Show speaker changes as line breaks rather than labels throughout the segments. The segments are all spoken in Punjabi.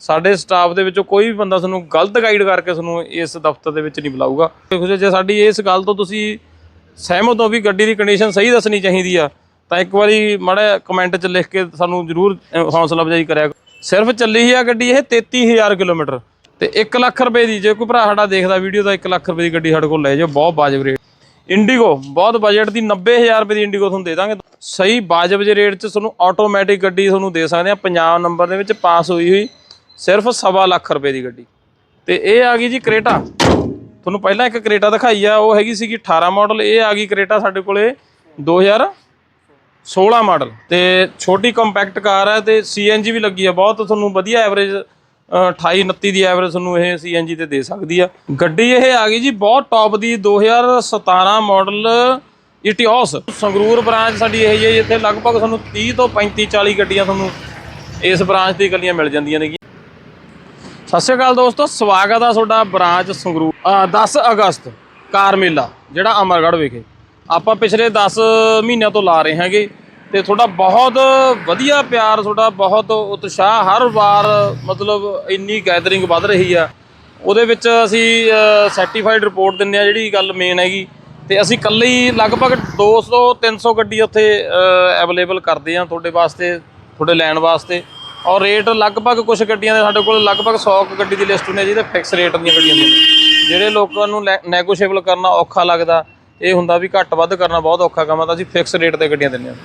ਸਾਡੇ ਸਟਾਫ ਦੇ ਵਿੱਚੋਂ ਕੋਈ ਵੀ ਬੰਦਾ ਤੁਹਾਨੂੰ ਗਲਤ ਗਾਈਡ ਕਰਕੇ ਤੁਹਾਨੂੰ ਇਸ ਦਫ਼ਤਰ ਦੇ ਵਿੱਚ ਨਹੀਂ ਬੁਲਾਊਗਾ। ਦੇਖੋ ਜੇ ਸਾਡੀ ਇਸ ਗੱਲ ਤੋਂ ਤੁਸੀਂ ਸਹਿਮਤ ਹੋ ਵੀ ਗੱਡੀ ਦੀ ਕੰਡੀਸ਼ਨ ਸਹੀ ਦੱਸਣੀ ਚਾਹੀਦੀ ਆ ਤਾਂ ਇੱਕ ਵਾਰੀ ਮਾੜਾ ਕਮੈਂਟ 'ਚ ਲਿਖ ਕੇ ਸਾਨੂੰ ਜ਼ਰੂਰ ਅਹ, ਹੌਸਲਾ ਅਫਜ਼ਾਈ ਕਰਿਆ ਸਿਰਫ ਚੱਲੀ ਹੀ ਆ ਗੱਡੀ ਇਹ 33000 ਕਿਲੋਮੀਟਰ। ਤੇ 1 ਲੱਖ ਰੁਪਏ ਦੀ ਜੇ ਕੋਈ ਭਰਾ ਸਾਡਾ ਦੇਖਦਾ ਵੀਡੀਓ ਤਾਂ 1 ਲੱਖ ਰੁਪਏ ਦੀ ਗੱਡੀ ਸਾਡੇ ਕੋਲ ਲੈ ਜਾਓ ਬਹੁਤ ਵਾਜਬ ਰੇਟ ਇੰਡੀਗੋ ਬਹੁਤ ਬਜਟ ਦੀ 90000 ਰੁਪਏ ਦੀ ਇੰਡੀਗੋ ਤੁਹਾਨੂੰ ਦੇ ਦਾਂਗੇ। ਸਹੀ ਵਾਜਬ ਜੇ ਰੇਟ 'ਚ ਤੁਹਾਨੂੰ ਆਟੋਮੈਟਿਕ ਗੱਡੀ ਤੁਹਾਨੂੰ ਦੇ ਸਕਦੇ ਆ ਪੰਜਾਬ ਨੰਬਰ ਦੇ ਵਿੱਚ ਪਾਸ ਹੋਈ ਹੋਈ। ਸਿਰਫ ਸਵਾ ਲੱਖ ਰੁਪਏ ਦੀ ਗੱਡੀ। ਤੇ ਇਹ ਆ ਗਈ ਜੀ ਕ੍ਰੇਟਾ। ਤੁਹਾਨੂੰ ਪਹਿਲਾਂ ਇੱਕ ਕ੍ਰੇਟਾ ਦਿਖਾਈ ਆ, ਉਹ ਹੈਗੀ ਸੀਗੀ 18 ਮਾਡਲ ਇਹ ਆ ਗਈ ਕ੍ਰੇਟਾ ਸਾਡੇ ਕੋਲੇ 2016 ਮਾਡਲ ਤੇ ਛੋਟੀ ਕੰਪੈਕਟ ਕਾਰ ਹੈ ਤੇ ਸੀਐਨਜੀ ਵੀ ਲੱਗੀ ਆ, ਬਹੁਤ ਤੁਹਾਨੂੰ ਵਧੀਆ ਐਵਰੇਜ 28 29 ਦੀ ਐਵਰੇਜ ਤੁਹਾਨੂੰ ਇਹ ਸੀਐਨਜੀ ਤੇ ਦੇ ਸਕਦੀ ਆ। ਗੱਡੀ ਇਹ ਆ ਗਈ ਜੀ ਬਹੁਤ ਟੌਪ ਦੀ 2017 ਮਾਡਲ ਇਟਿਓਸ ਸੰਗਰੂਰ ਬ੍ਰਾਂਚ ਸਾਡੀ ਇਹ ਹੈ ਇੱਥੇ ਲਗਭਗ ਤੁਹਾਨੂੰ 30 ਤੋਂ 35 40 ਗੱਡੀਆਂ ਤੁਹਾਨੂੰ ਇਸ ਬ੍ਰਾਂਚ ਦੀ ਇਕੱਲੀਆਂ ਮਿਲ ਜਾਂਦੀਆਂ ਨੇ। ਸਤਿ ਸ਼੍ਰੀ ਅਕਾਲ ਦੋਸਤੋ ਸਵਾਗਤ ਆ ਤੁਹਾਡਾ ਬ੍ਰਾਂਚ ਸੰਗਰੂਰ ਅ, 10 ਅਗਸਤ ਕਾਰ ਮੇਲਾ ਜਿਹੜਾ ਅਮਰਗੜ੍ਹ ਵਿਖੇ। ਆਪਾਂ ਪਿਛਲੇ 10 ਮਹੀਨਿਆਂ ਤੋਂ ਲਾ ਰਹੇ ਹਾਂਗੇ ਤੇ ਤੁਹਾਡਾ ਬਹੁਤ ਵਧੀਆ ਪਿਆਰ ਤੁਹਾਡਾ ਬਹੁਤ ਉਤਸ਼ਾਹ ਹਰ ਵਾਰ ਮਤਲਬ ਇੰਨੀ ਗੈਦਰਿੰਗ ਵੱਧ ਰਹੀ ਆ। ਉਹਦੇ ਵਿੱਚ ਅਸੀਂ ਸਰਟੀਫਾਈਡ ਰਿਪੋਰਟ ਦਿੰਨੇ ਆ ਜਿਹੜੀ ਗੱਲ ਮੇਨ ਹੈਗੀ। ਤੇ ਅਸੀਂ ਇਕੱਲੇ ਹੀ ਲਗਭਗ 200 300 ਗੱਡੀ ਉੱਥੇ ਅਵੇਲੇਬਲ ਕਰਦੇ ਆ ਤੁਹਾਡੇ ਵਾਸਤੇ ਤੁਹਾਡੇ ਲੈਣ ਵਾਸਤੇ। ਔਰ ਰੇਟ ਲਗਭਗ ਕੁਝ ਗੱਡੀਆਂ ਦੇ ਸਾਡੇ ਕੋਲ ਲਗਭਗ 100 ਕੁ ਗੱਡੀ ਦੀ ਲਿਸਟ ਹੁੰਦੀ ਹੈ ਜਿਹਦੇ ਫਿਕਸ ਰੇਟ ਦੀਆਂ ਗੱਡੀਆਂ ਨੇ। ਜਿਹੜੇ ਲੋਕਾਂ ਨੂੰ ਨੈਗੋਸ਼ੀਏਬਲ ਕਰਨਾ ਔਖਾ ਲੱਗਦਾ, ਇਹ ਹੁੰਦਾ ਵੀ ਘੱਟ ਵੱਧ ਕਰਨਾ ਬਹੁਤ ਔਖਾ ਕੰਮ ਆ, ਤਾਂ ਅਸੀਂ ਫਿਕਸ ਰੇਟ ਤੇ ਗੱਡੀਆਂ ਦਿੰਦੇ ਹਾਂ।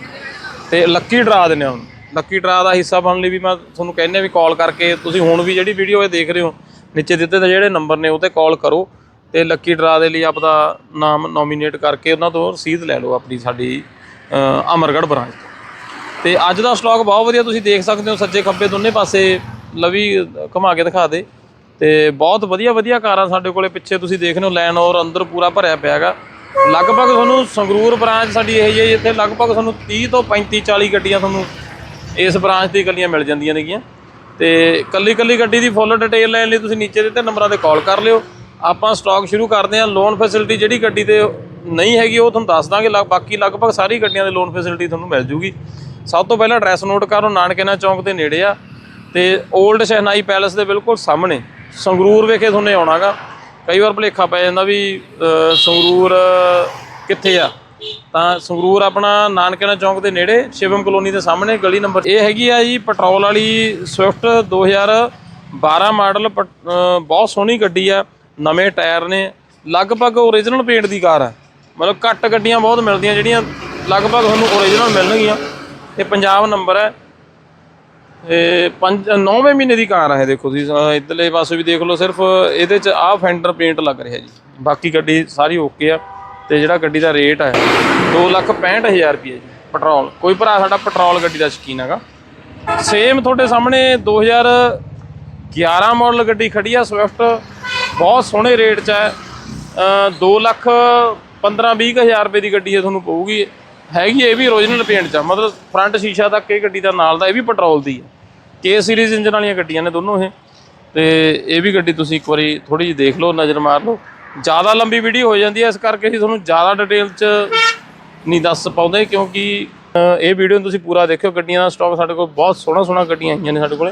ਤੇ ਲੱਕੀ ਡਰਾ ਦਿੰਦੇ ਹਾਂ ਹੁਣ ਲੱਕੀ ਡਰਾ ਦਾ ਹਿੱਸਾ ਬਣਨ ਲਈ ਵੀ ਮੈਂ ਤੁਹਾਨੂੰ ਕਹਿੰਦਾ ਵੀ ਕਾਲ ਕਰਕੇ ਤੁਸੀਂ ਹੁਣ ਵੀ ਜਿਹੜੀ ਵੀਡੀਓ ਇਹ ਦੇਖ ਰਹੇ ਹੋ, ਨੀਚੇ ਦਿੱਤੇ ਤੇ ਜਿਹੜੇ ਨੰਬਰ ਨੇ ਉਹ ਤੇ ਕਾਲ ਕਰੋ ਤੇ ਲੱਕੀ ਡਰਾ ਦੇ ਲਈ ਆਪਦਾ ਨਾਮ ਨੋਮੀਨੇਟ ਕਰਕੇ ਉਹਨਾਂ ਤੋਂ ਰਸੀਦ ਲੈ ਲਓ ਆਪਣੀ ਸਾਡੀ ਅਮਰਗੜ੍ਹ ਬ੍ਰਾਂਚ ਤੋਂ। ਤੇ ਅੱਜ ਦਾ ਸਟਾਕ ਬਹੁਤ ਵਧੀਆ ਤੁਸੀਂ ਦੇਖ ਸਕਦੇ ਹੋ, ਸੱਜੇ ਖੱਬੇ ਦੋਨੇ ਪਾਸੇ ਲਵੀ ਘੁਮਾ ਕੇ ਦਿਖਾ ਦੇ। ਤੇ ਬਹੁਤ ਵਧੀਆ ਵਧੀਆ ਕਾਰਾਂ ਸਾਡੇ ਕੋਲੇ ਪਿੱਛੇ ਤੁਸੀਂ ਦੇਖ ਰਹੇ ਹੋ ਲੈਨ ਔਰ ਅੰਦਰ ਪੂਰਾ ਭਰਿਆ ਪਿਆ ਹੈਗਾ। ਲਗਭਗ ਤੁਹਾਨੂੰ ਸੰਗਰੂਰ ਬ੍ਰਾਂਚ ਸਾਡੀ ਇਹ ਹੀ ਹੈ ਜਿੱਥੇ ਲਗਭਗ ਤੁਹਾਨੂੰ 30 ਤੋਂ 35 40 ਗੱਡੀਆਂ ਤੁਹਾਨੂੰ ਇਸ ਬ੍ਰਾਂਚ ਦੀ ਗੱਡੀਆਂ ਮਿਲ ਜਾਂਦੀਆਂ ਨੇਗੀਆਂ। ਤੇ ਕੱਲੀ ਕੱਲੀ ਗੱਡੀ ਦੀ ਫੁੱਲ ਡਿਟੇਲ ਲੈਣ ਲਈ ਤੁਸੀਂ ਨੀਚੇ ਦਿੱਤੇ ਨੰਬਰਾਂ ਤੇ ਕਾਲ ਕਰ ਲਿਓ। ਆਪਾਂ ਸਟਾਕ ਸ਼ੁਰੂ ਕਰਦੇ ਹਾਂ ਲੋਨ ਫੈਸਿਲਿਟੀ ਜਿਹੜੀ ਗੱਡੀ ਤੇ ਨਹੀਂ ਹੈਗੀ, ਉਹ ਤੁਹਾਨੂੰ ਦੱਸ ਦਾਂਗੇ। ਲਗ- ਬਾਕੀ ਲਗਭਗ ਸਾਰੀ ਗੱਡੀਆਂ ਦੇ ਲੋਨ ਫੈਸਿਲਿਟੀ ਤੁਹਾਨੂੰ ਮਿਲ ਜੂਗੀ। ਸਭ ਤੋਂ ਪਹਿਲਾਂ ਐਡਰੈਸ ਨੋਟ ਕਰੋ ਨਾਨਕੇਨਾ ਚੌਂਕ ਦੇ ਨੇੜੇ ਆ ਤੇ 올ਡ ਸ਼ਹਿਨਾਈ ਪੈਲੇਸ ਦੇ ਬਿਲਕੁਲ ਸਾਹਮਣੇ ਸੰਗਰੂਰ ਵਿਖੇ ਤੁਹਾਨੂੰ ਆਉਣਾਗਾ। ਕਈ ਵਾਰ ਭੁਲੇਖਾ ਪੈ ਜਾਂਦਾ ਵੀ ਸੰਗਰੂਰ ਕਿੱਥੇ ਆ? ਤਾਂ ਸੰਗਰੂਰ ਆਪਣਾ ਨਾਨਕੇਨਾ ਚੌਂਕ ਦੇ ਨੇੜੇ, ਸ਼ਿਵਮ ਕਲੋਨੀ ਦੇ ਸਾਹਮਣੇ, ਗਲੀ ਨੰਬਰ ਇਹ ਹੈਗੀ ਆ ਜੀ, ਪੈਟਰੋਲ ਵਾਲੀ ਸਵਿਫਟ 2012 ਮਾਡਲ ਬਹੁਤ ਸੋਹਣੀ ਗੱਡੀ ਆ, ਨਵੇਂ ਟਾਇਰ ਨੇ, ਲਗਭਗ ਓਰੀਜਨਲ ਪੇਂਟ ਦੀ ਕਾਰ ਆ। ਮਤਲਬ ਘੱਟ ਗੱਡੀਆਂ ਬਹੁਤ ਮਿਲਦੀਆਂ, ਜਿਹੜੀਆਂ ਲਗਭਗ ਤੁਹਾਨੂੰ ਓਰੀਜਨਲ ਮਿਲਣਗੀਆਂ। ਤੇ ਪੰਜਾਬ ਨੰਬਰ ਹੈ। ਇਹ ਪੰਜ 9ਵੇਂ ਮਹੀਨੇ ਦੀ ਕਾਰ ਆ ਦੇਖੋ ਤੁਸੀਂ ਅਹ ਇੱਧਰਲੇ ਪਾਸੇ ਵੀ ਦੇਖ ਲਓ ਸਿਰਫ ਇਹਦੇ ਚ ਆਹ ਫੈਂਡਰ ਪੇਂਟ ਲੱਗ ਰਿਹਾ ਜੀ। ਬਾਕੀ ਗੱਡੀ ਸਾਰੀ ਓਕੇ ਆ ਤੇ ਜਿਹੜਾ ਗੱਡੀ ਦਾ ਰੇਟ ਹੈ 265000 ਰੁਪਏ ਜੀ ਪੈਟਰੋਲ ਕੋਈ ਭਰਾ ਸਾਡਾ ਪੈਟਰੋਲ ਗੱਡੀ ਦਾ ਸ਼ੌਕੀਨ ਹੈਗਾ। ਸੇਮ ਤੁਹਾਡੇ ਸਾਹਮਣੇ 2011 ਮਾਡਲ ਗੱਡੀ ਖੜੀ ਆ ਸਵਿਫਟ ਬਹੁਤ ਸੋਹਣੇ ਰੇਟ 'ਚ ਹੈ। ਅ, 2 ਲੱਖ 15 20 ਹਜ਼ਾਰ ਰੁਪਏ ਦੀ ਗੱਡੀ ਇਹ ਤੁਹਾਨੂੰ ਪਊਗੀ। ਹੈਗੀ ਇਹ ਵੀ origignal ਪੇਂਟ 'ਚ ਆ, ਮਤਲਬ ਫਰੰਟ ਸ਼ੀਸ਼ਾ ਤੱਕ ਇਹ ਗੱਡੀ ਦਾ ਨਾਲ ਦਾ ਇਹ ਵੀ ਪੈਟਰੋਲ ਦੀ ਹੈ ਕੇ ਸੀਰੀਜ਼ ਇੰਜਨ ਵਾਲੀਆਂ ਗੱਡੀਆਂ ਨੇ ਦੋਨੋਂ ਇਹ। ਤੇ ਇਹ ਵੀ ਗੱਡੀ ਤੁਸੀਂ ਇੱਕ ਵਾਰੀ ਥੋੜੀ ਜਿਹੀ ਦੇਖ ਲਓ ਨਜ਼ਰ ਮਾਰ ਲਓ। ਜ਼ਿਆਦਾ ਲੰਬੀ ਵੀਡੀਓ ਹੋ ਜਾਂਦੀ ਹੈ ਇਸ ਕਰਕੇ ਅਸੀਂ ਤੁਹਾਨੂੰ ਜ਼ਿਆਦਾ ਡਿਟੇਲ 'ਚ ਨਹੀਂ ਦੱਸ ਪਾਉਂਦੇ ਕਿਉਂਕਿ ਇਹ ਵੀਡੀਓ ਨੂੰ ਤੁਸੀਂ ਪੂਰਾ ਦੇਖਿਓ ਗੱਡੀਆਂ ਦਾ ਸਟਾਕ ਸਾਡੇ ਕੋਲ ਬਹੁਤ ਸੋਹਣਾ ਸੋਹਣਾ ਗੱਡੀਆਂ ਆਈਆਂ ਨੇ ਸਾਡੇ ਕੋਲੇ।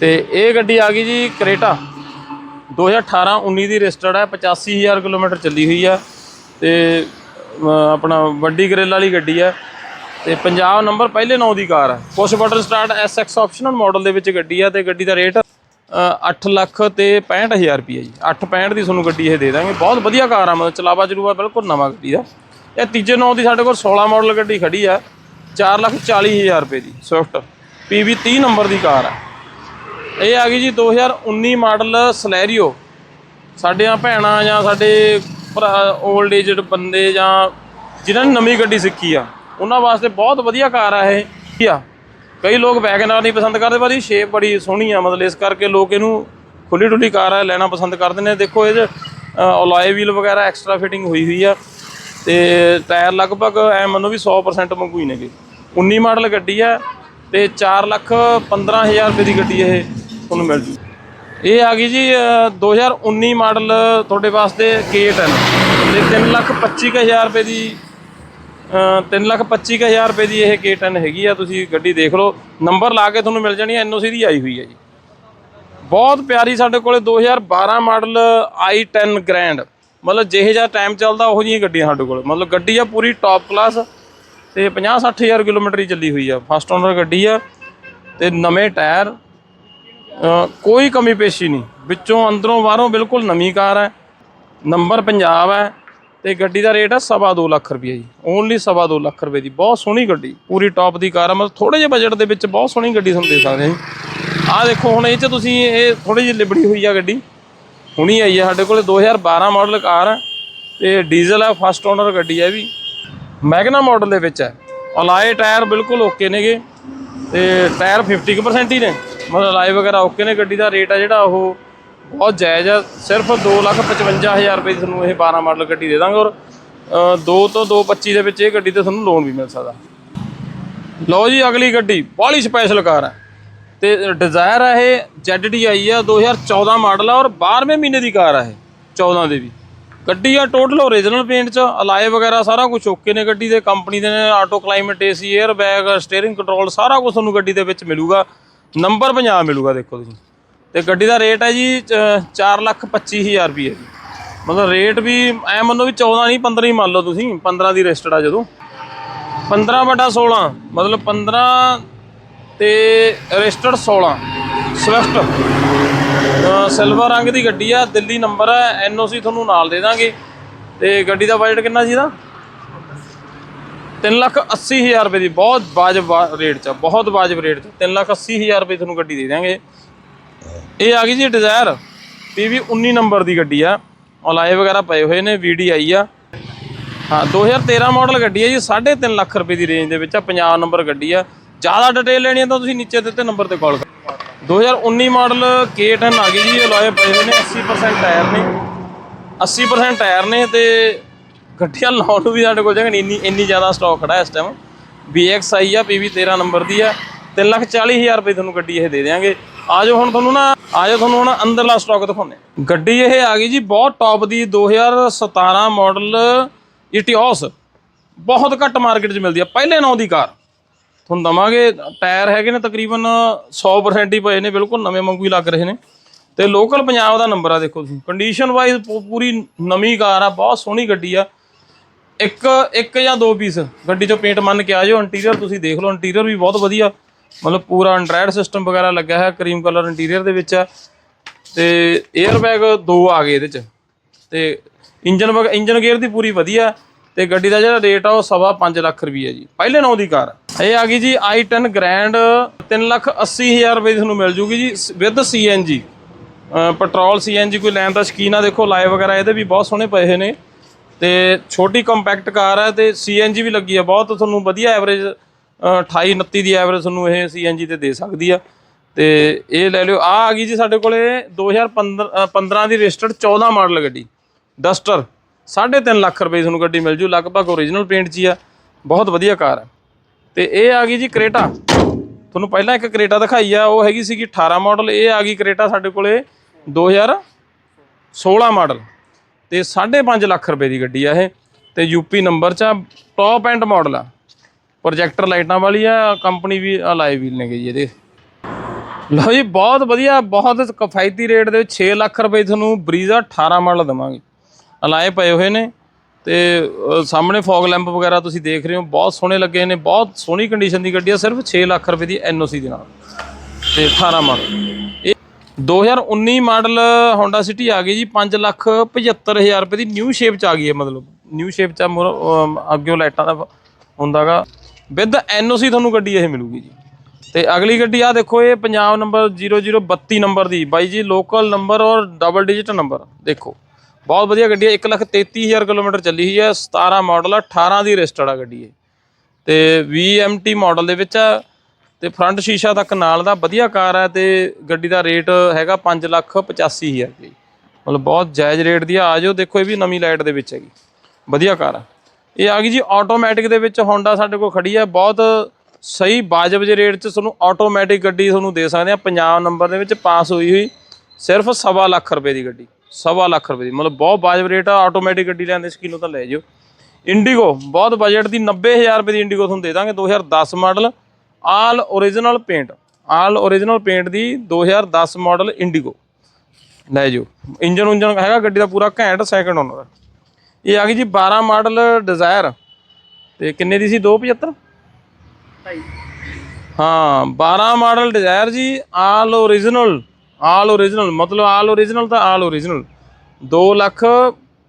ਤੇ ਇਹ ਗੱਡੀ ਆ ਗਈ ਜੀ ਕਰੇਟਾ। 2018 19 ਦੀ ਰਜਿਸਟਰਡ ਹੈ 85000 ਕਿਲੋਮੀਟਰ ਚੱਲੀ ਹੋਈ ਆ। ਤੇ ਆਪਣਾ ਵੱਡੀ ਗ੍ਰਿਲ ਵਾਲੀ ਗੱਡੀ ਹੈ ਤੇ ਪੰਜਾਬ ਨੰਬਰ ਪਹਿਲੇ ਨੌ ਦੀ ਕਾਰ ਹੈ push button start SX optional model ਦੇ ਵਿੱਚ ਗੱਡੀ ਆ ਤੇ ਗੱਡੀ ਦਾ ਰੇਟ 8 ਲੱਖ ਤੇ 65000 ਰੁਪਏ ਜੀ। 865 ਦੀ ਤੁਹਾਨੂੰ ਗੱਡੀ ਇਹ ਦੇ ਦਾਂਗੇ। ਬਹੁਤ ਵਧੀਆ ਕਾਰ ਆ, ਮਤਲਬ ਚਲਾਵਾ ਚਲੂਵਾ ਬਿਲਕੁਲ ਨਵਾਂ ਗੱਡੀ ਦਾ ਇਹ ਤੀਜੇ ਨੌ ਦੀ ਸਾਡੇ ਕੋਲ 16 ਮਾਡਲ ਗੱਡੀ ਖੜੀ ਆ 4 ਲੱਖ 40000 ਰੁਪਏ ਦੀ ਸਵਿਫਟ। PV 30 ਨੰਬਰ ਦੀ ਕਾਰ ਆ। ਇਹ ਆ ਗਈ ਜੀ 2019 ਮਾਡਲ ਸਲੈਰੀਓ ਸਾਡੇ ਆ ਭੈਣਾਂ ਜਾਂ ਸਾਡੇ 올ਡ ਏਜਡ ਬੰਦੇ ਜਾਂ ਜਿਨ੍ਹਾਂ ਨੇ ਨਵੀਂ ਗੱਡੀ ਸਿੱਖੀ ਆ, ਉਹਨਾਂ ਵਾਸਤੇ ਬਹੁਤ ਵਧੀਆ ਕਾਰ ਆ ਇਹ। ਕੀ ਆ। ਕਈ ਲੋਕ ਵੈਗਨਰ ਨਹੀਂ ਪਸੰਦ ਕਰਦੇ, ਪਰ ਇਹ ਸ਼ੇਪ ਬੜੀ ਸੋਹਣੀ ਆ। ਮਤਲਬ ਇਸ ਕਰਕੇ ਲੋਕ ਇਹਨੂੰ ਖੁੱਲੀ ਡੁੱਲੀ ਕਾਰ ਆ ਲੈਣਾ ਪਸੰਦ ਕਰਦੇ ਨੇ। ਦੇਖੋ ਇਹਦੇ ਅਲੋਏ ਵੀਲ ਵਗੈਰਾ ਐਕਸਟਰਾ ਫਿਟਿੰਗ ਹੋਈ ਹੋਈ ਆ ਤੇ ਟਾਇਰ ਲਗਭਗ ਐ ਮੰਨੋ ਵੀ 100% ਮੰਗੂ ਹੀ ਨੇਗੇ। 19 ਮਾਡਲ ਗੱਡੀ ਆ ਤੇ 4 ਲੱਖ 15000 ਰੁਪਏ ਦੀ ਗੱਡੀ ਇਹ ਤੁਹਾਨੂੰ ਮਿਲ ਜੂ। ਇਹ ਆ ਗਈ ਜੀ ਅ, 2019 ਮਾਡਲ ਤੁਹਾਡੇ ਵਾਸਤੇ K10 ਤੇ 3 ਲੱਖ 25000 ਰੁਪਏ ਦੀ 3 ਲੱਖ 25000 ਰੁਪਏ ਦੀ ਇਹ K10 ਹੈਗੀ ਆ। ਤੁਸੀਂ ਗੱਡੀ ਦੇਖ ਲਓ ਨੰਬਰ ਲਾ ਕੇ ਤੁਹਾਨੂੰ ਮਿਲ ਜਾਣੀ ਐ NOC ਦੀ ਆਈ ਹੋਈ ਹੈ ਜੀ। ਬਹੁਤ ਪਿਆਰੀ ਸਾਡੇ ਕੋਲੇ 2012 ਮਾਡਲ i10 ਗ੍ਰੈਂਡ। ਮਤਲਬ ਜਿਹੇ ਜਿਹਾ ਟਾਈਮ ਚੱਲਦਾ ਉਹੋ ਜਿਹੀਆਂ ਗੱਡੀਆਂ ਸਾਡੇ ਕੋਲ। ਮਤਲਬ ਗੱਡੀ ਆ ਪੂਰੀ ਟੌਪ ਕਲਾਸ ਤੇ 50 60000 ਕਿਲੋਮੀਟਰ ਹੀ ਚੱਲੀ ਹੋਈ ਆ। ਫਸਟ ਓਨਰ ਗੱਡੀ ਆ ਤੇ ਨਵੇਂ ਟਾਇਰ ਕੋਈ ਕਮੀ ਪੇਸ਼ੀ ਨਹੀਂ। ਵਿੱਚੋਂ ਅੰਦਰੋਂ ਬਾਹਰੋਂ ਬਿਲਕੁਲ ਨਵੀਂ ਕਾਰ ਹੈ। ਨੰਬਰ ਪੰਜਾਬ ਹੈ ਤੇ ਗੱਡੀ ਦਾ ਰੇਟ ਹੈ ਸਵਾ ਦੋ ਲੱਖ ਰੁਪਏ ਜੀ। ਓਨਲੀ ਸਵਾ ਦੋ ਲੱਖ ਰੁਪਏ ਦੀ। ਬਹੁਤ ਸੋਹਣੀ ਗੱਡੀ। ਪੂਰੀ ਟੌਪ ਦੀ ਕਾਰ ਹੈ। ਮਤਲਬ ਥੋੜੇ ਜਿਹੇ ਬਜਟ ਦੇ ਵਿੱਚ ਬਹੁਤ ਸੋਹਣੀ ਗੱਡੀ ਤੁਹਾਨੂੰ ਦੇ ਸਕਦੇ ਹਾਂ ਜੀ। ਆਹ ਦੇਖੋ, ਹੁਣ ਇਹ ਚ ਤੁਸੀਂ ਇਹ ਥੋੜੀ ਜਿਹੀ ਲਿਬੜੀ ਹੋਈ ਆ ਗੱਡੀ। ਹੁਣੀ ਆਈ ਹੈ ਸਾਡੇ ਕੋਲੇ। 2012 ਮਾਡਲ ਕਾਰ ਹੈ ਤੇ ਡੀਜ਼ਲ ਹੈ ਫਸਟ ਓਨਰ ਗੱਡੀ ਹੈ ਵੀ। ਮੈਗਨਾ ਮਾਡਲ ਦੇ ਵਿੱਚ ਹੈ। ਅਲਾਏ ਟਾਇਰ ਬਿਲਕੁਲ ਓਕੇ ਨੇਗੇ। ਤੇ ਟਾਇਰ 50% ਹੀ ਨੇ। ਮਤਲਬ ਅਲਾਏ ਵਗੈਰਾ ਓਕੇ ਨੇ, ਗੱਡੀ ਦਾ ਰੇਟ ਆ ਜਿਹੜਾ ਉਹ ਬਹੁਤ ਜਾਇਜ਼ ਆ। ਸਿਰਫ 255000 ਰੁਪਏ ਦੀ ਤੁਹਾਨੂੰ ਇਹ 12 ਮਾਡਲ ਗੱਡੀ ਦੇ ਦਾਂਗੇ ਔਰ 2 ਤੋਂ 225 ਦੇ ਵਿੱਚ ਇਹ ਗੱਡੀ ਤੇ ਤੁਹਾਨੂੰ ਲੋਨ ਵੀ ਮਿਲ ਸਕਦਾ। ਲਓ ਜੀ ਅਗਲੀ ਗੱਡੀ, ਬਾਹਲੀ ਸਪੈਸ਼ਲ ਕਾਰ ਹੈ ਤੇ ਡਿਜ਼ਾਇਰ ਹੈ ਇਹ ZDI ਆ 2014 ਮਾਡਲ ਆ ਔਰ 12ਵੇਂ ਮਹੀਨੇ ਦੀ ਕਾਰ ਆ ਇਹ 14 ਦੇ ਵੀ। ਗੱਡੀ ਆ ਟੋਟਲ ਓਰੀਜਨਲ ਪੇਂਟ ਚ ਅਲਾਏ ਵਗੈਰਾ ਸਾਰਾ ਕੁਝ ਓਕੇ ਨੇ ਗੱਡੀ ਦੇ ਕੰਪਨੀ ਦੇ ਨੇ auto climate AC air bag steering control ਸਾਰਾ ਕੁਝ ਤੁਹਾਨੂੰ ਗੱਡੀ ਦੇ ਵਿੱਚ ਮਿਲੂਗਾ। ਨੰਬਰ 50 ਮਿਲੂਗਾ, ਦੇਖੋ ਤੁਸੀਂ। ਤੇ ਗੱਡੀ ਦਾ ਰੇਟ ਹੈ ਜੀ 425000 ਰੁਪਏ ਜੀ। ਮਤਲਬ ਰੇਟ ਵੀ ਐ ਮੰਨੋ ਵੀ 14 ਨਹੀਂ 15 ਹੀ ਮੰਨ ਲਓ ਤੁਸੀਂ 15 ਦੀ ਰਜਿਸਟਰਡ ਆ ਜਦੋਂ। 15 ਬਟਾ 16 ਮਤਲਬ 15 ਤੇ ਰਜਿਸਟਰਡ 16 ਸਵਿਫਟ ਸਿਲਵਰ ਰੰਗ ਦੀ ਗੱਡੀ ਆ, ਦਿੱਲੀ ਨੰਬਰ ਹੈ, ਐਨਓਸੀ ਤੁਹਾਨੂੰ ਨਾਲ ਦੇ ਦਾਂਗੇ। ਤੇ ਗੱਡੀ ਦਾ ਬਜਟ ਕਿੰਨਾ ਸੀ ਇਹਦਾ? 3 ਲੱਖ 80 ਹਜ਼ਾਰ ਰੁਪਏ ਦੀ ਬਹੁਤ ਵਾਜਬ ਰੇਟ ਚ ਆ, ਬਹੁਤ ਵਾਜਬ ਰੇਟ ਚ 3 ਲੱਖ 80 ਹਜ਼ਾਰ ਰੁਪਏ ਤੁਹਾਨੂੰ ਗੱਡੀ ਦੇ ਦਾਂਗੇ ਇਹ ਆ ਗਈ ਜੀ ਡਿਜ਼ਾਇਰ PV 19 ਨੰਬਰ ਦੀ ਗੱਡੀ ਆ। ਅਲਾਏ ਵਗੈਰਾ ਪਏ ਹੋਏ ਨੇ VDI ਆ। ਹਾਂ 2013 ਮਾਡਲ ਗੱਡੀ ਹੈ ਜੀ 3.5 ਲੱਖ ਰੁਪਏ ਦੀ ਰੇਂਜ ਦੇ ਵਿੱਚ ਆ 50 ਨੰਬਰ ਗੱਡੀ ਆ। ਜ਼ਿਆਦਾ ਡਿਟੇਲ ਲੈਣੀ ਹੈ ਤਾਂ ਤੁਸੀਂ ਨੀਚੇ ਦਿੱਤੇ ਨੰਬਰ ਤੇ ਕਾਲ ਕਰੋ। 2019 ਮਾਡਲ K10 ਆ ਗਈ ਜੀ ਅਲਾਏ ਪਏ ਹੋਏ ਨੇ 80% ਟਾਇਰ ਨੇ। 80% ਟਾਇਰ ਨੇ ਤੇ ਗੱਡੀਆਂ ਲਾਉਣ ਨੂੰ ਵੀ ਸਾਡੇ ਕੋਲ ਜਗ੍ਹਾ ਨਹੀਂ, ਇੰਨੀ ਇੰਨੀ ਜ਼ਿਆਦਾ ਸਟਾਕ ਖੜਾ ਇਸ ਟਾਈਮ BXI ਆ PV 13 ਨੰਬਰ ਦੀ ਆ। 3 ਲੱਖ 40 ਹਜ਼ਾਰ ਰੁਪਏ ਤੁਹਾਨੂੰ ਗੱਡੀ ਇਹ ਦੇ ਦੇਵਾਂਗੇ ਆਜੋ ਹੁਣ ਤੁਹਾਨੂੰ ਨਾ, ਆਜੋ ਤੁਹਾਨੂੰ ਹੁਣ ਅੰਦਰਲਾ ਸਟਾਕ ਦਿਖਾਉਂਦੇ ਹਾਂ। ਗੱਡੀ ਇਹ ਆ ਗਈ ਜੀ, ਬਹੁਤ ਟੌਪ ਦੀ 2017 ਮਾਡਲ ਇਟਿਓਸ ਬਹੁਤ ਘੱਟ ਮਾਰਕੀਟ 'ਚ ਮਿਲਦੀ ਆ, ਪਹਿਲੇ ਨਾਂ ਦੀ ਕਾਰ। ਤੁਹਾਨੂੰ ਦਵਾਂਗੇ ਟਾਇਰ ਹੈਗੇ ਨੇ ਤਕਰੀਬਨ 100% ਹੀ ਪਏ ਨੇ, ਬਿਲਕੁਲ ਨਵੇਂ ਵਾਂਗੂ ਹੀ ਲੱਗ ਰਹੇ ਨੇ। ਤੇ ਲੋਕਲ ਪੰਜਾਬ ਦਾ ਨੰਬਰ ਆ ਦੇਖੋ ਤੁਸੀਂ। ਕੰਡੀਸ਼ਨ ਵਾਈਜ਼ ਪੂਰੀ ਨਵੀਂ ਕਾਰ ਆ, ਬਹੁਤ ਸੋਹਣੀ ਗੱਡੀ ਆ। ਇੱਕ ਇੱਕ ਜਾਂ ਦੋ ਪੀਸ ਗੱਡੀ ਚੋਂ ਪੇਂਟ ਮੰਨ ਕੇ ਆ ਜਾਓ ਇੰਟੀਰੀਅਰ ਤੁਸੀਂ ਦੇਖ ਲਓ ਇੰਟੀਰੀਅਰ ਵੀ ਬਹੁਤ ਵਧੀਆ। ਮਤਲਬ ਪੂਰਾ ਐਂਡਰਾਇਡ ਸਿਸਟਮ ਵਗੈਰਾ ਲੱਗਿਆ ਹੈ ਕਰੀਮ ਕਲਰ ਇੰਟੀਰੀਅਰ ਦੇ ਵਿੱਚ ਆ ਤੇ 에ਅਰ ਬੈਗ ਦੋ ਆ ਗਏ ਇਹਦੇ ਚ। ਤੇ ਇੰਜਨ ਵਗ, ਇੰਜਨ ਗੇਅਰ ਦੀ ਪੂਰੀ ਵਧੀਆ ਤੇ ਗੱਡੀ ਦਾ ਜਿਹੜਾ ਰੇਟ ਆ ਉਹ ਸਵਾ 5 ਲੱਖ ਰੁਪਈਆ ਜੀ। ਪਹਿਲੇ ਨੌ ਦੀ ਕਾਰ। ਇਹ ਆ ਗਈ ਜੀ i10 ਗ੍ਰੈਂਡ 3 ਲੱਖ 80 ਹਜ਼ਾਰ ਰੁਪਏ ਦੀ ਤੁਹਾਨੂੰ ਮਿਲ ਜੂਗੀ ਜੀ ਵਿਦ ਸੀਐਨਜੀ ਪੈਟਰੋਲ ਸੀਐਨਜੀ ਕੋਈ ਲੈਣ ਦਾ ਸ਼ਕੀਨ ਆ, ਦੇਖੋ ਲਾਈਵ ਵਗੈਰਾ ਇਹਦੇ ਵੀ ਬਹੁਤ ਸੋਹਣੇ ਪਏ ਨੇ। ਤੇ ਛੋਟੀ ਕੰਪੈਕਟ ਕਾਰ ਹੈ ਤੇ ਸੀਐਨਜੀ ਵੀ ਲੱਗੀ ਆ ਬਹੁਤ ਤੁਹਾਨੂੰ ਵਧੀਆ ਐਵਰੇਜ 28 29 ਦੀ ਐਵਰੇਜ ਤੁਹਾਨੂੰ ਇਹ ਸੀਐਨਜੀ ਤੇ ਦੇ ਸਕਦੀ ਆ। ਤੇ ਇਹ ਲੈ ਲਿਓ ਆ ਆ ਗਈ ਜੀ ਸਾਡੇ ਕੋਲੇ 2015 ਅ, 15 ਦੀ ਰਜਿਸਟਰਡ 14 ਮਾਡਲ ਗੱਡੀ ਡਸਟਰ 3.5 ਲੱਖ ਰੁਪਏ ਦੀ ਤੁਹਾਨੂੰ ਗੱਡੀ ਮਿਲ ਜੂ ਲਗਭਗ ਓਰੀਜਨਲ ਪੇਂਟ 'ਚ ਹੀ ਆ ਬਹੁਤ ਵਧੀਆ ਕਾਰ ਹੈ ਤੇ ਇਹ ਆ ਗਈ ਜੀ ਕ੍ਰੇਟਾ ਤੁਹਾਨੂੰ ਪਹਿਲਾਂ ਇੱਕ ਕ੍ਰੇਟਾ ਦਿਖਾਈ ਆ ਉਹ ਹੈਗੀ ਸੀਗੀ 18 ਮਾਡਲ ਇਹ ਆ ਗਈ ਕ੍ਰੇਟਾ ਸਾਡੇ ਕੋਲੇ 2016 ਮਾਡਲ। ਤੇ 5.5 ਲੱਖ ਰੁਪਏ ਦੀ ਗੱਡੀ ਆ ਇਹ। ਤੇ ਯੂਪੀ ਨੰਬਰ ਚ ਟੌਪ ਐਂਡ ਮਾਡਲ ਆ। ਪ੍ਰੋਜੈਕਟਰ ਲਾਈਟਾਂ ਵਾਲੀ ਆ ਕੰਪਨੀ ਵੀ, ਆ ਵੀਲ ਨੇਗੇ ਜੀ ਇਹਦੇ। ਲਓ ਜੀ, ਬਹੁਤ ਵਧੀਆ, ਬਹੁਤ ਕਿਫਾਇਤੀ ਰੇਟ ਦੇ ਵਿੱਚ 6 ਲੱਖ ਰੁਪਏ ਤੁਹਾਨੂੰ ਬਰੀਜ਼ਾ 18 ਮਾਡਲ ਦਵਾਂਗੇ। ਅਲਾਏ ਪਏ ਹੋਏ ਨੇ ਤੇ ਸਾਹਮਣੇ ਫੌਗ ਲੈਂਪ ਵਗੈਰਾ ਤੁਸੀਂ ਦੇਖ ਰਹੇ ਹੋ, ਬਹੁਤ ਸੋਹਣੇ ਲੱਗੇ ਨੇ, ਬਹੁਤ ਸੋਹਣੀ ਕੰਡੀਸ਼ਨ ਦੀ ਗੱਡੀ ਆ, ਸਿਰਫ 6 ਲੱਖ ਰੁਪਏ ਦੀ ਐਨਓਸੀ ਦੇ ਨਾਲ। ਤੇ 18 ਮਾਡਲ 2019 ਮਾਡਲ Honda City ਆ ਗਈ ਜੀ 5 ਲੱਖ 75000 ਰੁਪਏ ਦੀ ਨਿਊ ਸ਼ੇਪ ਚ ਆ ਗਈ ਹੈ ਮਤਲਬ। ਨਿਊ ਸ਼ੇਪ ਚ ਆ, ਮੂਹਰੋਂ, ਅਮ, ਲਾਈਟਾਂ ਦਾ ਹੁੰਦਾਗਾ। ਵਿਦ ਐਨਓਸੀ ਤੁਹਾਨੂੰ ਗੱਡੀ ਇਹ ਮਿਲੂਗੀ ਜੀ। ਤੇ ਅਗਲੀ ਗੱਡੀ ਆ ਦੇਖੋ ਇਹ ਪੰਜਾਬ ਨੰਬਰ 0032 ਨੰਬਰ ਦੀ। ਬਾਈ ਜੀ ਲੋਕਲ ਨੰਬਰ ਔਰ ਡਬਲ ਡਿਜਿਟ ਨੰਬਰ ਦੇਖੋ। ਬਹੁਤ ਵਧੀਆ ਗੱਡੀ ਹੈ 133000 ਕਿਲੋਮੀਟਰ ਚੱਲੀ ਹੋਈ ਹੈ। 17 ਮਾਡਲ ਆ 18 ਦੀ ਰਜਿਸਟਰਡ ਆ ਗੱਡੀ ਇਹ। ਤੇ VMT ਮਾਡਲ ਦੇ ਵਿੱਚ ਆ। ਤੇ ਫਰੰਟ ਸ਼ੀਸ਼ਾ ਤੱਕ ਨਾਲ ਦਾ ਵਧੀਆ ਕਾਰ ਹੈ ਤੇ ਗੱਡੀ ਦਾ ਰੇਟ ਹੈਗਾ 5 ਲੱਖ 85000 ਰੁਪਏ ਮਤਲਬ ਬਹੁਤ ਜਾਇਜ਼ ਰੇਟ ਦੀ ਆ ਜਾਓ, ਦੇਖੋ ਇਹ ਵੀ ਨਵੀਂ ਲਾਈਟ ਦੇ ਵਿੱਚ ਹੈਗੀ। ਵਧੀਆ ਕਾਰ ਆ। ਇਹ ਆ ਗਈ ਜੀ ਆਟੋਮੈਟਿਕ ਦੇ ਵਿੱਚ ਹੋਂਡਾ ਸਾਡੇ ਕੋਲ ਖੜੀ ਹੈ। ਬਹੁਤ ਸਹੀ ਵਾਜਬ ਜੇ ਰੇਟ 'ਚ ਤੁਹਾਨੂੰ ਆਟੋਮੈਟਿਕ ਗੱਡੀ ਤੁਹਾਨੂੰ ਦੇ ਸਕਦੇ ਆ ਪੰਜਾਬ ਨੰਬਰ ਦੇ ਵਿੱਚ ਪਾਸ ਹੋਈ ਹੋਈ, ਸਿਰਫ ਸਵਾ ਲੱਖ ਰੁਪਏ ਦੀ ਗੱਡੀ। ਸਵਾ ਲੱਖ ਰੁਪਏ ਦੀ। ਮਤਲਬ ਬਹੁਤ ਵਾਜਬ ਰੇਟ ਆ ਆਟੋਮੈਟਿਕ ਗੱਡੀ ਲੈਣ ਦੇ ਸ਼ਕੀਨੋਂ ਤਾਂ ਲੈ ਜਿਓ। ਇੰਡੀਗੋ ਬਹੁਤ ਬਜਟ ਦੀ 90000 ਰੁਪਏ ਦੀ ਇੰਡੀਗੋ ਤੁਹਾਨੂੰ ਦੇ ਦਾਂਗੇ 2010 model all original paint all origignal paint ਦੀ 2010 ਮਾਡਲ ਇੰਡੀਗੋ ਲੈ ਜਾਓ। ਇੰਜਨ ਉਂਜਨ ਹੈਗਾ ਗੱਡੀ ਦਾ ਪੂਰਾ ਘੈਂਟ ਸੈਕਿੰਡ ਓਨਰ ਇਹ ਆ ਗਈ ਜੀ 12 ਮਾਡਲ ਡਿਜ਼ਾਇਰ ਤੇ ਕਿੰਨੇ ਦੀ ਸੀ? 275 ਹਾਂ 12 ਮਾਡਲ ਡਿਜ਼ਾਇਰ ਜੀ ਆਲ origignal ਆਲ origignal ਮਤਲਬ ਆਲ origignal ਤਾਂ ਆਲ origignal 2 ਲੱਖ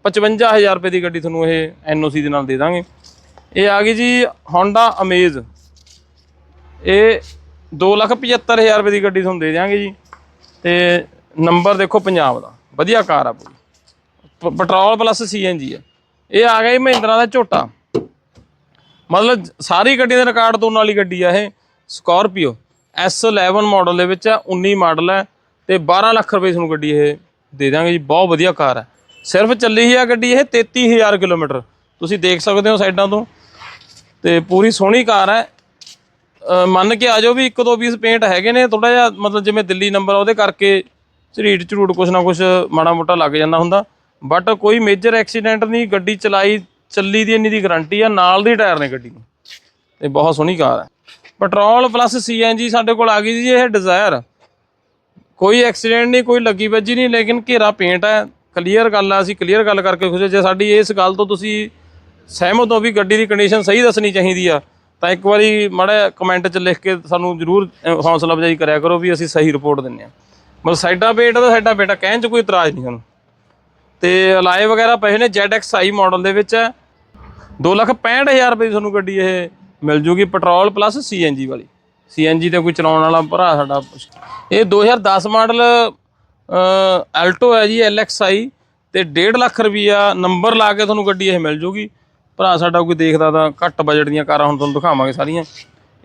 55000 ਰੁਪਏ ਦੀ ਗੱਡੀ ਤੁਹਾਨੂੰ ਇਹ ਐਨਓਸੀ ਦੇ ਨਾਲ ਦੇ ਦਾਂਗੇ। ਇਹ ਆ ਗਈ ਜੀ Honda Amaze ਇਹ 275000 ਰੁਪਏ ਦੀ ਗੱਡੀ ਤੁਹਾਨੂੰ ਦੇ ਦਿਆਂਗੇ ਜੀ। ਤੇ ਨੰਬਰ ਦੇਖੋ ਪੰਜਾਬ ਦਾ। ਵਧੀਆ ਕਾਰ ਆ ਪੂਰੀ। ਪ- ਪੈਟਰੋਲ ਪਲੱਸ ਸੀਐਨਜੀ ਆ। ਇਹ ਆ ਗਿਆ ਜੀ ਮਹਿੰਦਰਾ ਦਾ ਝੋਟਾ। ਮਤਲਬ ਸਾਰੀ ਗੱਡੀਆਂ ਦੇ ਰਿਕਾਰਡ ਤੋੜਨ ਵਾਲੀ ਗੱਡੀ ਆ ਇਹ। ਸਕਾਰਪੀਓ S11 ਮਾਡਲ ਦੇ ਵਿੱਚ ਆ 19 ਮਾਡਲ ਹੈ ਤੇ 12 ਲੱਖ ਰੁਪਏ ਤੁਹਾਨੂੰ ਗੱਡੀ ਇਹ ਦੇ ਦਾਂਗੇ ਜੀ। ਬਹੁਤ ਵਧੀਆ ਕਾਰ ਹੈ ਸਿਰਫ ਚੱਲੀ ਹੀ ਆ ਗੱਡੀ ਇਹ 33000 ਕਿਲੋਮੀਟਰ। ਤੁਸੀਂ ਦੇਖ ਸਕਦੇ ਹੋ ਸਾਈਡਾਂ ਤੋਂ। ਤੇ ਪੂਰੀ ਸੋਹਣੀ ਕਾਰ ਹੈ ਮੰਨ ਕੇ ਆ ਜਾਓ ਵੀ ਇੱਕ ਦੋ ਪੀਸ ਪੇਂਟ ਹੈਗੇ ਨੇ ਥੋੜਾ ਜਿਹਾ ਮਤਲਬ ਜਿਵੇਂ ਦਿੱਲੀ ਨੰਬਰ ਉਹਦੇ ਕਰਕੇ ਝਰੀਟ ਝਰੂਟ ਕੁਛ ਨਾ ਕੁਛ ਮਾੜਾ ਮੋਟਾ ਲੱਗ ਜਾਂਦਾ ਹੁੰਦਾ। ਬਟ ਕੋਈ ਮੇਜਰ ਐਕਸੀਡੈਂਟ ਨਹੀਂ, ਗੱਡੀ ਚਲਾਈ, ਚੱਲੀ ਦੀ ਇੰਨੀ ਦੀ ਗਾਰੰਟੀ ਆ, ਨਾਲ ਦੀ ਟਾਇਰ ਨੇ ਗੱਡੀ ਨੂੰ। ਤੇ ਬਹੁਤ ਸੋਹਣੀ ਕਾਰ ਹੈ ਪੈਟਰੋਲ ਪਲੱਸ ਸੀਐਨਜੀ ਸਾਡੇ ਕੋਲ ਆ ਗਈ ਜੀ, ਇਹ ਡਿਜ਼ਾਇਰ ਕੋਈ ਐਕਸੀਡੈਂਟ ਨਹੀਂ, ਕੋਈ ਲੱਗੀ ਵੱਜੀ ਨਹੀਂ, ਲੇਕਿਨ ਘੇਰਾ ਪੇਂਟ ਹੈ ਕਲੀਅਰ ਗੱਲ ਆ, ਅਸੀਂ ਕਲੀਅਰ ਗੱਲ ਕਰਕੇ ਖੁਸ਼ ਜੇ ਸਾਡੀ ਇਸ ਗੱਲ ਤੋਂ ਤੁਸੀਂ ਸਹਿਮਤ ਹੋ ਵੀ ਗੱਡੀ ਦੀ ਕੰਡੀਸ਼ਨ ਸਹੀ ਦੱਸਣੀ ਚਾਹੀਦੀ ਆ ਤਾਂ ਇੱਕ ਵਾਰੀ ਮਾੜਾ ਕਮੈਂਟ 'ਚ ਲਿਖ ਕੇ ਸਾਨੂੰ ਜਰੂਰ ਅਹ, ਹੌਸਲਾ ਅਫਜ਼ਾਈ ਕਰਿਆ ਕਰੋ ਵੀ ਅਸੀਂ ਸਹੀ ਰਿਪੋਰਟ ਦਿੰਨੇ ਆ ਮਤਲਬ ਸਾਡਾ ਪੇਟ ਤਾਂ ਸਾਡਾ ਬੇਟਾ ਕਹਿਣ 'ਚ ਕੋਈ ਇਤਰਾਜ਼ ਨਹੀਂ ਸਾਨੂੰ। ਤੇ ਅਲਾਏ ਵਗੈਰਾ ਪਏ ਨੇ ZXi ਮਾਡਲ ਦੇ ਵਿੱਚ। ਹੈ 265000 ਰੁਪਏ ਦੀ ਤੁਹਾਨੂੰ ਗੱਡੀ ਇਹ ਮਿਲ ਜੂਗੀ ਪੈਟਰੋਲ ਪਲੱਸ ਸੀਐਨਜੀ ਵਾਲੀ। ਸੀਐਨਜੀ ਤੇ ਕੋਈ ਚਲਾਉਣ ਵਾਲਾ ਭਰਾ ਸਾਡਾ ਇਹ 2010 ਮਾਡਲ ਐਲਟੋ ਹੈ ਜੀ LXi ਤੇ 1.5 ਲੱਖ ਰੁਪਈਆ ਨੰਬਰ ਲਾ ਕੇ ਤੁਹਾਨੂੰ ਗੱਡੀ ਇਹ ਮਿਲ ਜੂਗੀ। ਭਰਾ ਸਾਡਾ ਕੋਈ ਦੇਖਦਾ ਤਾਂ ਘੱਟ ਬਜਟ ਦੀਆਂ ਕਾਰਾਂ ਹੁਣ ਤੁਹਾਨੂੰ ਦਿਖਾਵਾਂਗੇ ਸਾਰੀਆਂ।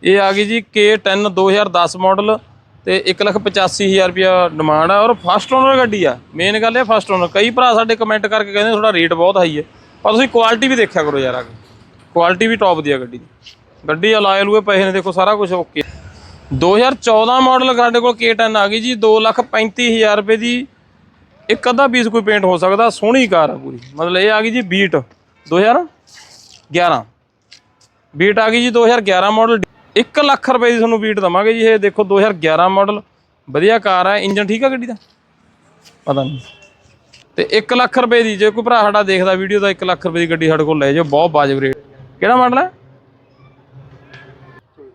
ਇਹ ਆ ਗਈ ਜੀ K10 2010 ਮਾਡਲ ਤੇ 185000 ਰੁਪਿਆ ਡਿਮਾਂਡ ਆ ਔਰ ਫਸਟ ਓਨਰ ਗੱਡੀ ਆ। ਮੇਨ ਗੱਲ ਇਹ ਫਸਟ ਓਨਰ ਕਈ ਭਰਾ ਸਾਡੇ ਕਮੈਂਟ ਕਰਕੇ ਕਹਿੰਦੇ ਤੁਹਾਡਾ ਰੇਟ ਬਹੁਤ ਹਾਈ ਹੈ। ਪਰ ਤੁਸੀਂ ਕੁਆਲਿਟੀ ਵੀ ਦੇਖਿਆ ਕਰੋ ਯਾਰ ਆ ਕੁਆਲਿਟੀ ਵੀ ਟੌਪ ਦੀ ਆ ਗੱਡੀ ਦੀ। ਗੱਡੀ ਅਲਾਇਲ ਹੋਏ ਪੈਸੇ ਨੇ, ਦੇਖੋ ਸਾਰਾ ਕੁਝ ਓਕੇ 2014 ਮਾਡਲ ਸਾਡੇ ਕੋਲ K10 ਆ ਗਈ ਜੀ 235000 ਰੁਪਏ ਦੀ ਇੱਕ ਅੱਧਾ ਪੀਸ ਕੋਈ ਪੇਂਟ ਹੋ ਸਕਦਾ, ਸੋਹਣੀ ਕਾਰ ਆ ਪੂਰੀ। ਮਤਲਬ ਇਹ ਆ ਗਈ ਜੀ ਬੀਟ 2011 ਬੀਟ ਆ ਗਈ ਜੀ 2011 ਮਾਡਲ 1 ਲੱਖ ਰੁਪਏ ਦੀ ਤੁਹਾਨੂੰ ਬੀਟ ਦਵਾਂਗੇ ਜੀ, ਇਹ ਦੇਖੋ 2011 ਮਾਡਲ ਵਧੀਆ ਕਾਰ ਹੈ ਇੰਜਨ ਠੀਕ ਆ ਗੱਡੀ ਦਾ? ਪਤਾ ਨਹੀਂ। ਤੇ 1 ਲੱਖ ਰੁਪਏ ਦੀ, ਜੇ ਕੋਈ ਭਰਾ ਸਾਡਾ ਦੇਖਦਾ ਵੀਡੀਓ ਦਾ 1 ਲੱਖ ਰੁਪਏ ਦੀ ਗੱਡੀ ਸਾਡੇ ਕੋਲ ਲੈ ਜਾਓ, ਬਹੁਤ ਵਾਜਬ ਰੇਟ ਕਿਹੜਾ ਮਾਡਲ ਹੈ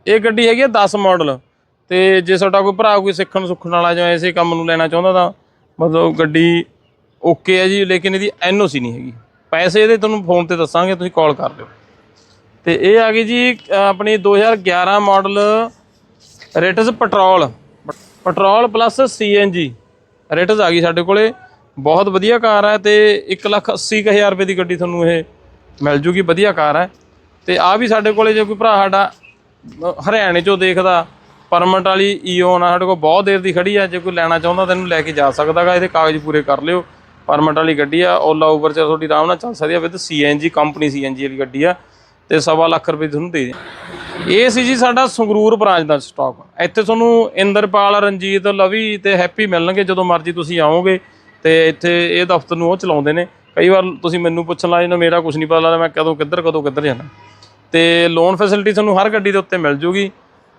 ਇਹ ਗੱਡੀ ਹੈਗੀ ਆ 10 ਮਾਡਲ ਤੇ ਜੇ ਸਾਡਾ ਕੋਈ ਭਰਾ ਕੋਈ ਸਿੱਖਣ ਸੁੱਖਣ ਵਾਲਾ ਜਾਂ ਐਸੇ ਕੰਮ ਨੂੰ ਲੈਣਾ ਚਾਹੁੰਦਾ ਤਾਂ ਮਤਲਬ ਗੱਡੀ ਓਕੇ ਹੈ ਜੀ, ਲੇਕਿਨ ਇਹਦੀ ਐਨਓਸੀ ਨਹੀਂ ਹੈਗੀ। ਪੈਸੇ ਇਹਦੇ ਤੁਹਾਨੂੰ ਫੋਨ ਤੇ ਦੱਸਾਂਗੇ ਤੁਸੀਂ ਕਾਲ ਕਰ ਲਿਓ। ਤੇ ਇਹ ਆ ਗਈ ਜੀ ਅ, ਆਪਣੀ 2011 model rates petrol. Petrol plus CNG rates ਆ ਗਈ ਸਾਡੇ ਕੋਲੇ। ਬਹੁਤ ਵਧੀਆ ਕਾਰ ਹੈ ਤੇ 180000 ਰੁਪਏ ਦੀ ਗੱਡੀ ਤੁਹਾਨੂੰ ਇਹ ਮਿਲ ਜੂਗੀ ਵਧੀਆ ਕਾਰ ਹੈ। ਤੇ ਆ ਵੀ ਸਾਡੇ ਕੋਲੇ ਜੇ ਕੋਈ ਭਰਾ ਸਾਡਾ ਹਰਿਆਣੇ ਚੋਂ ਦੇਖਦਾ ਪਰਮਿਟ ਵਾਲੀ ਈਓ ਨਾ ਸਾਡੇ ਕੋਲ ਬਹੁਤ ਦੇਰ ਦੀ ਖੜੀ ਆ ਜੇ ਕੋਈ ਲੈਣਾ ਚਾਹੁੰਦਾ ਤਾਂ ਇਹਨੂੰ ਲੈ ਕੇ ਜਾ ਸਕਦਾਗਾ ਇਹਦੇ ਕਾਗਜ਼ ਪੂਰੇ ਕਰ ਲਿਓ। ਪਰਮਿਟ ਵਾਲੀ ਗੱਡੀ ਆ ਓਲਾ ਉਬਰ ਚ ਤੁਹਾਡੀ ਆਰਾਮ ਨਾਲ ਚੱਲ ਸਕਦੀ ਆ ਵਿਦ ਸੀਐਨਜੀ ਕੰਪਨੀ ਸੀਐਨਜੀ ਵਾਲੀ ਗੱਡੀ ਆ, ਤੇ ਸਵਾ ਲੱਖ ਰੁਪਏ ਤੁਹਾਨੂੰ ਦੇ ਦੇ ਇਹ ਸੀ ਜੀ ਸਾਡਾ ਸੰਗਰੂਰ ਬ੍ਰਾਂਚ ਦਾ ਸਟਾਕ ਇੱਥੇ ਤੁਹਾਨੂੰ ਇੰਦਰਪਾਲ, ਰਣਜੀਤ, ਲਵੀ ਤੇ ਹੈਪੀ ਮਿਲਣਗੇ ਜਦੋਂ ਮਰਜ਼ੀ ਤੁਸੀਂ ਆਓਗੇ, ਤੇ ਇੱਥੇ ਇਹ ਦਫ਼ਤਰ ਨੂੰ ਉਹ ਚਲਾਉਂਦੇ ਨੇ। ਕਈ ਵਾਰ ਤੁਸੀਂ ਮੈਨੂੰ ਪੁੱਛਣ ਲੱਗ ਜਾਂਦੇ ਮੇਰਾ ਕੁਝ ਨਹੀਂ ਪਤਾ ਲੱਗਦਾ, ਮੈਂ ਕਦੋਂ ਕਿੱਧਰ ਕਦੋਂ ਕਿੱਧਰ ਜਾਣਾ। ਤੇ ਲੋਨ ਫੈਸਿਲਿਟੀ ਤੁਹਾਨੂੰ ਹਰ ਗੱਡੀ ਦੇ ਉੱਤੇ ਮਿਲ ਜੂਗੀ।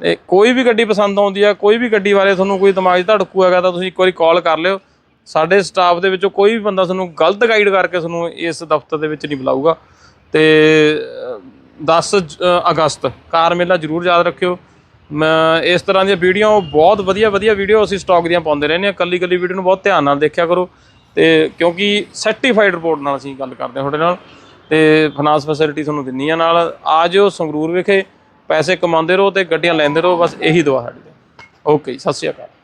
ਤੇ ਕੋਈ ਵੀ ਗੱਡੀ ਪਸੰਦ ਆਉਂਦੀ ਆ, ਕੋਈ ਵੀ ਗੱਡੀ ਬਾਰੇ ਤੁਹਾਨੂੰ ਕੋਈ ਦਿਮਾਗ 'ਚ ਧੜਕੂ ਹੈਗਾ ਤਾਂ ਤੁਸੀਂ ਇੱਕ ਵਾਰੀ ਕਾਲ ਕਰ ਲਿਓ। ਸਾਡੇ ਸਟਾਫ ਦੇ ਵਿੱਚੋਂ ਕੋਈ ਵੀ ਬੰਦਾ ਤੁਹਾਨੂੰ ਗਲਤ ਗਾਈਡ ਕਰਕੇ ਤੁਹਾਨੂੰ ਇਸ ਦਫ਼ਤਰ ਦੇ ਵਿੱਚ ਨਹੀਂ ਬੁਲਾਊਗਾ। ਤੇ ਅ, 10 ਅਗਸਤ ਕਾਰ ਮੇਲਾ ਜਰੂਰ ਯਾਦ ਰੱਖਿਓ। ਮੈਂ ਇਸ ਤਰ੍ਹਾਂ ਦੀਆਂ ਵੀਡੀਓ ਬਹੁਤ ਵਧੀਆ ਵਧੀਆ ਵੀਡੀਓ ਅਸੀਂ ਸਟਾਕ ਦੀਆਂ ਪਾਉਂਦੇ ਰਹਿੰਦੇ ਹਾਂ। ਕੱਲੀ ਕੱਲੀ ਵੀਡੀਓ ਨੂੰ ਬਹੁਤ ਧਿਆਨ ਨਾਲ ਦੇਖਿਆ ਕਰੋ। ਤੇ ਕਿਉਂਕਿ ਸਰਟੀਫਾਈਡ ਰਿਪੋਰਟ ਨਾਲ ਅਸੀਂ ਗੱਲ ਕਰਦੇ ਹਾਂ ਤੁਹਾਡੇ ਨਾਲ। ਤੇ ਫਾਈਨਾਂਸ ਫੈਸਿਲਿਟੀ ਤੁਹਾਨੂੰ ਦਿੰਨੀ ਆ ਨਾਲ। ਆ ਜਿਓ ਸੰਗਰੂਰ ਵਿਖੇ। ਪੈਸੇ ਕਮਾਉਂਦੇ ਰਹੋ ਤੇ ਗੱਡੀਆਂ ਲੈਂਦੇ ਰਹੋ। ਬਸ ਇਹੀ ਦੁਆ ਸਾਡੀ। ਓਕੇ ਸਤਿ ਸ਼੍ਰੀ ਅਕਾਲ।